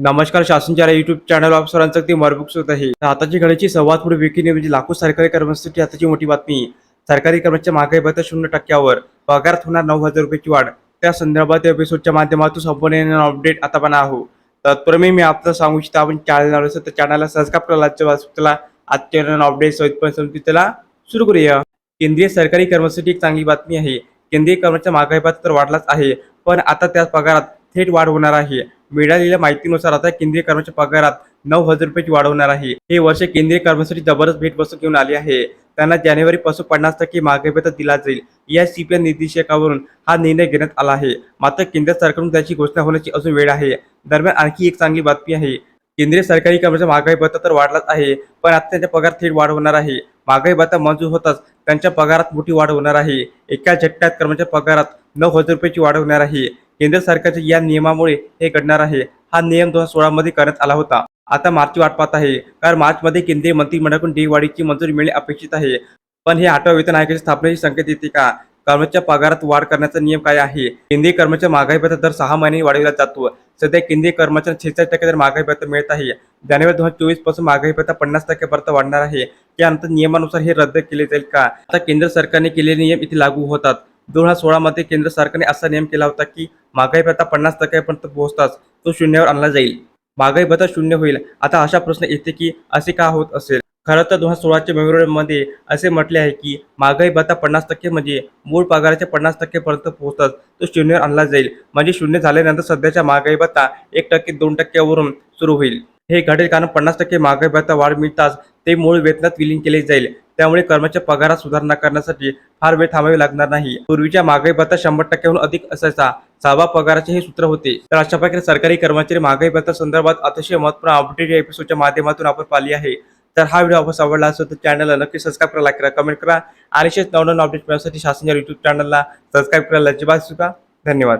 नमस्कार शासनच्या YouTube channel of सरांचं अगदी मरबुक सुद्धा आहे. आताची घडीची सर्वात पुढे विकिनी म्हणजे लाखो सरकारी कर्मचाऱ्यांसाठी आताची मोठी बातमी. सरकारी कर्मचारी महागाई भत्ता शून्य टक्क्यावर पगारात होणार नऊ हजार रुपयाची वाढ. त्या संदर्भात या एपिसोडच्या माध्यमातून संपूर्ण अपडेट आता पण आहो तत्पूर्वी मी आपलं सांगू इच्छितो आपण चॅनल तर चॅनलला सबस्क्राईब करायला त्याला आजच्या अपडेट सहित त्याला सुरू करूया. केंद्रीय सरकारी कर्मचारी एक चांगली बातमी आहे. केंद्रीय कर्मचारी महागाई भत्ता तर वाढलाच आहे पण आता त्या पगारात थेट वाढ होणार आहे. मिळालेल्या माहितीनुसार आता केंद्रीय कर्मचारी पगारात नऊ हजार रुपयाची वाढ होणार आहे. हे वर्ष केंद्रीय कर्मचारी जबरदस्त भेटवस्तू घेऊन आली आहे. त्यांना जानेवारी पासून पन्नास टक्के महागाई भत्ता दिला जाईल. या सीपीआय निर्देशकावरून हा निर्णय घेण्यात आला आहे. मात्र केंद्र सरकारकडून त्याची घोषणा होण्याची अजून वेळ आहे. दरम्यान आणखी एक चांगली बातमी आहे. केंद्रीय सरकारी कर्मचारी महागाई भत्ता तर वाढलाच आहे पण आता त्यांच्या पगार थेट वाढ होणार आहे. महागाई भत्ता मंजूर होताच त्यांच्या पगारात मोठी वाढ होणार आहे. एका झटक्यात कर्मचारी पगारात नऊ हजार रुपयाची वाढ होणार आहे. केंद्र सरकारच्या या नियमामुळे हे घडणार आहे. हा नियम दोन हजार सोळा मध्ये करण्यात आला होता. आता मार्चची वाट पाहत आहे. कारण मार्च मध्ये केंद्रीय मंत्रिमंडळाकडून डी वाढीची मंजुरी मिळणे अपेक्षित आहे. पण हे आठव्या वेतन आयोगाच्या स्थापनेची संकेत येते का? कर्मचाऱ्या पगारात वाढ करण्याचा नियम काय आहे? केंद्रीय कर्मचारी महागाई भत्ता दर सहा महिने वाढविला जातो. सध्या केंद्रीय कर्मचारी छेचाळीस टक्के दर महागाई भत्ता मिळत आहे जानेवारी दोन हजार चोवीसपासून महागाई भत्ता पन्नास टक्क्यापर्यंत वाढणार आहे. त्यानंतर नियमानुसार हे रद्द केले जाईल का? आता केंद्र सरकारने केलेले नियम इथे लागू होतात. दोन हजार सोळामध्ये केंद्र सरकारने असा नियम केला होता की महागाई भत्ता पन्नास टक्क्यापर्यंत पोहोचताच तो शून्यावर आणला जाईल. महागाई भत्ता शून्य होईल. आता अशा प्रश्न येते की असे का होत असेल? खरं तर दोन हजार सोळाच्या मेमोरियलमध्ये असे म्हटले आहे की महागाई भत्ता पन्नास टक्के म्हणजे मूळ पगाराच्या पन्नास टक्केपर्यंत पोहोचताच तो शून्यावर आणला जाईल. म्हणजे शून्य झाल्यानंतर सध्याच्या महागाई भत्ता एक टक्के दोन टक्क्यावरून सुरू होईल. हे घडेल कारण पन्नास टक्के महागाई भत्ता वाढ मिळताच ते मूळ वेतनात विलीन केले जाईल. त्यामुळे कर्मचारी पगारात सुधारणा करण्यासाठी फार वेळ थांबावी लागणार नाही. पूर्वीच्या महागाई भत्ता शंभर टक्क्याहून अधिक असायचा. सहावा पगाराचे हे सूत्र होते. तर अशा प्रकारे सरकारी कर्मचारी महागाई भत्ता संदर्भात अतिशय महत्त्वपूर्ण अपडेट या एपिसोडच्या माध्यमातून आपण पाहिली आहे. तर हा व्हिडिओ आपण आवडला असेल तर चॅनलला नक्की सबस्क्राईब करा लाईक करा कमेंट करा आणि शेष नवनवीन अपडेट मिळण्यासाठी शासनाच्या युट्यूब चॅनलला सबस्क्राईब करायला अजिबात चुका धन्यवाद.